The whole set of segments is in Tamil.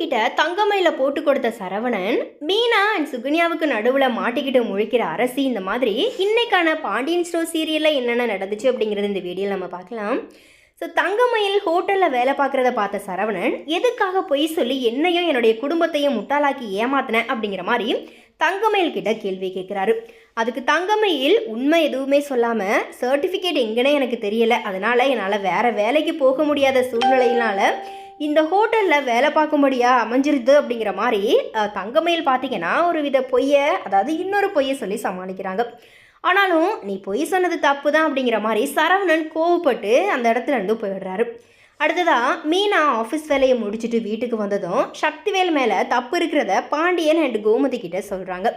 கிட்ட தங்கமயில போட்டு கொடுத்த சரவணன் மீனா அண்ட் சுகன்யாவுக்கு நடுவில் மாட்டிக்கிட்டு முழிக்கிற அரசி இந்த மாதிரி இன்னைக்கான பாண்டியன் ஸ்டோர் சீரியலில் என்னென்ன நடந்துச்சு? அப்படிங்கிறது இந்த வீடியோவில் நம்ம பார்க்கலாம். ஸோ தங்கமயில் ஹோட்டலில் வேலை பார்க்குறத பார்த்த சரவணன் எதுக்காக பொய் சொல்லி என்னையும் என்னுடைய குடும்பத்தையும் முட்டாளாக்கி ஏமாத்தினேன் அப்படிங்கிற மாதிரி தங்கமயில் கிட்ட கேள்வி கேட்குறாரு. அதுக்கு தங்கமயில் உண்மை எதுவுமே சொல்லாமல் சர்டிஃபிகேட் எங்கன்னே எனக்கு தெரியலை. அதனால் என்னால் வேற வேலைக்கு போக முடியாத சூழ்நிலையினால இந்த ஹோட்டலில் வேலை பார்க்கும்படியா அமைஞ்சிருது அப்படிங்கிற மாதிரி தங்கமயில் பார்த்தீங்கன்னா ஒரு வித பொய்யை அதாவது இன்னொரு பொய்யை சொல்லி சமாளிக்கிறாங்க. ஆனாலும் நீ பொய் சொன்னது தப்பு தான் அப்படிங்கிற மாதிரி சரவணன் கோவப்பட்டு அந்த இடத்துல இருந்து போயிடுறாரு. அடுத்ததாக மீனா ஆஃபீஸ் வேலையை முடிச்சுட்டு வீட்டுக்கு வந்ததும் சக்திவேல் மேலே தப்பு இருக்கிறத பாண்டியன் அண்ட் கோமதி கிட்ட சொல்கிறாங்க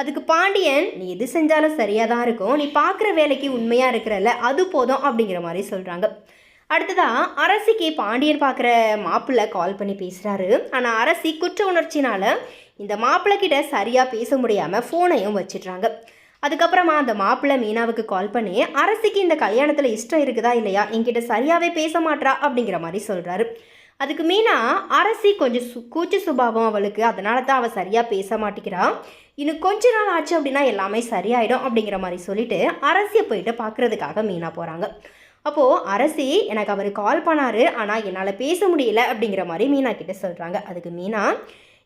அதுக்கு பாண்டியன் நீ எது செஞ்சாலும் சரியாக தான் இருக்கும். நீ பார்க்குற வேலைக்கு உண்மையாக இருக்கிறல்ல அது போதும் அப்படிங்கிற மாதிரி சொல்கிறாங்க அடுத்ததாக அரசிக்கு பாண்டியன் பார்க்குற மாப்பிள்ளை கால் பண்ணி பேசுகிறாரு ஆனால் அரசி குற்ற உணர்ச்சினால் இந்த மாப்பிள்ளை கிட்ட சரியாக பேச முடியாமல் ஃபோனையும் வச்சிடுறாங்க. அதுக்கப்புறமா அந்த மாப்பிள்ளை மீனாவுக்கு கால் பண்ணி அரசிக்கு இந்த கல்யாணத்தில் இஷ்டம் இருக்குதா இல்லையா? என்கிட்ட சரியாகவே பேச மாட்றா? அப்படிங்கிற மாதிரி சொல்கிறாரு அதுக்கு மீனா அரசி கொஞ்சம் சு கூச்ச சுபாவம் அவளுக்கு. அதனால தான் அவள் சரியாக பேச மாட்டேங்கிறான் இன்னும் கொஞ்ச நாள் ஆச்சு அப்படின்னா எல்லாமே சரியாயிடும் அப்படிங்கிற மாதிரி சொல்லிட்டு அரசியை போயிட்டு பார்க்குறதுக்காக மீனா போகிறாங்க அப்போது அரசி எனக்கு அவர் கால் பண்ணாரு ஆனால் என்னால் பேச முடியல அப்படிங்கிற மாதிரி மீனா கிட்டே சொல்கிறாங்க அதுக்கு மீனா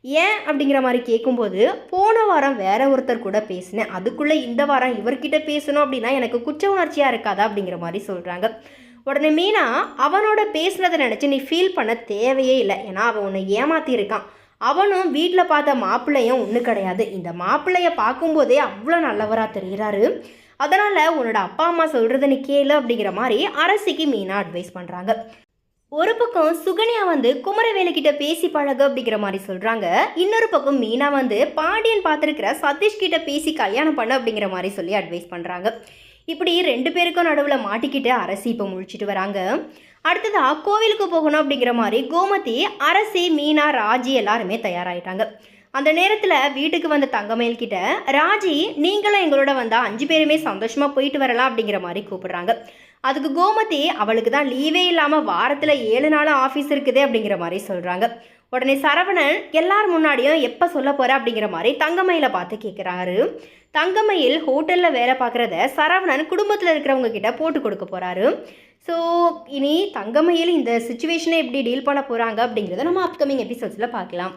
ஏன்? அப்படிங்கிற மாதிரி கேட்கும்போது போன வாரம் வேற ஒருத்தர் கூட பேசினேன். அதுக்குள்ளே இந்த வாரம் இவர்கிட்ட பேசணும் அப்படின்னா எனக்கு குற்ற உணர்ச்சியாக இருக்காதா? அப்படிங்கிற மாதிரி சொல்கிறாங்க உடனே மீனா அவனோட பேசுனதை நினச்சி நீ ஃபீல் பண்ண தேவையே இல்லை. ஏன்னா அவன் உன்னை ஏமாற்றியிருக்கான் அவனும் வீட்டில் பார்த்த மாப்பிள்ளையும் ஒன்று கிடையாது. இந்த மாப்பிள்ளையை பார்க்கும்போதே அவ்வளோ நல்லவராக தெரிகிறாரு அதனால் உன்னோட அப்பா அம்மா சொல்கிறத நீ கேளு அப்படிங்கிற மாதிரி அரசிக்கு மீனாக அட்வைஸ் பண்ணுறாங்க ஒரு பக்கம் சுகன்யா வந்து குமரவேலு கிட்ட பேசி பழகு அப்படிங்கிற மாதிரி சொல்றாங்க. இன்னொரு பக்கம் மீனா வந்து பாண்டியன் பார்த்துருக்கிற சதீஷ் கிட்ட பேசி கல்யாணம் பண்ண அப்படிங்கிற மாதிரி சொல்லி அட்வைஸ் பண்றாங்க. இப்படி ரெண்டு பேருக்கும் நடுவில் மாட்டிக்கிட்டு அரசி இப்போ முழிச்சிட்டு வராங்க. அடுத்ததா கோவிலுக்கு போகணும் அப்படிங்கிற மாதிரி கோமதி அரசி மீனா ராஜி எல்லாருமே தயாராகிட்டாங்க அந்த நேரத்தில் வீட்டுக்கு வந்த தங்கமயில் கிட்ட ராஜி நீங்களும் எங்களோட வந்தால் அஞ்சு பேருமே சந்தோஷமாக போயிட்டு வரலாம் அப்படிங்கிற மாதிரி கூப்பிடுறாங்க. அதுக்கு கோமதி அவளுக்கு தான் லீவே இல்லாமல் வாரத்தில் ஏழு நாள் ஆஃபீஸ் இருக்குது அப்படிங்கிற மாதிரி சொல்கிறாங்க உடனே சரவணன் எல்லார் முன்னாடியும் எப்போ சொல்ல போகிற அப்படிங்கிற மாதிரி தங்கமயிலை பார்த்து கேட்குறாரு தங்கமயில் ஹோட்டலில் வேலை பார்க்குறத சரவணன் குடும்பத்தில் இருக்கிறவங்க கிட்ட போட்டு கொடுக்க போகிறாரு ஸோ இனி தங்கமயில் இந்த சுச்சுவேஷனை எப்படி டீல் பண்ண போகிறாங்க அப்படிங்கிறத நம்ம அப்கமிங் எபிசோட்ஸில் பார்க்கலாம்.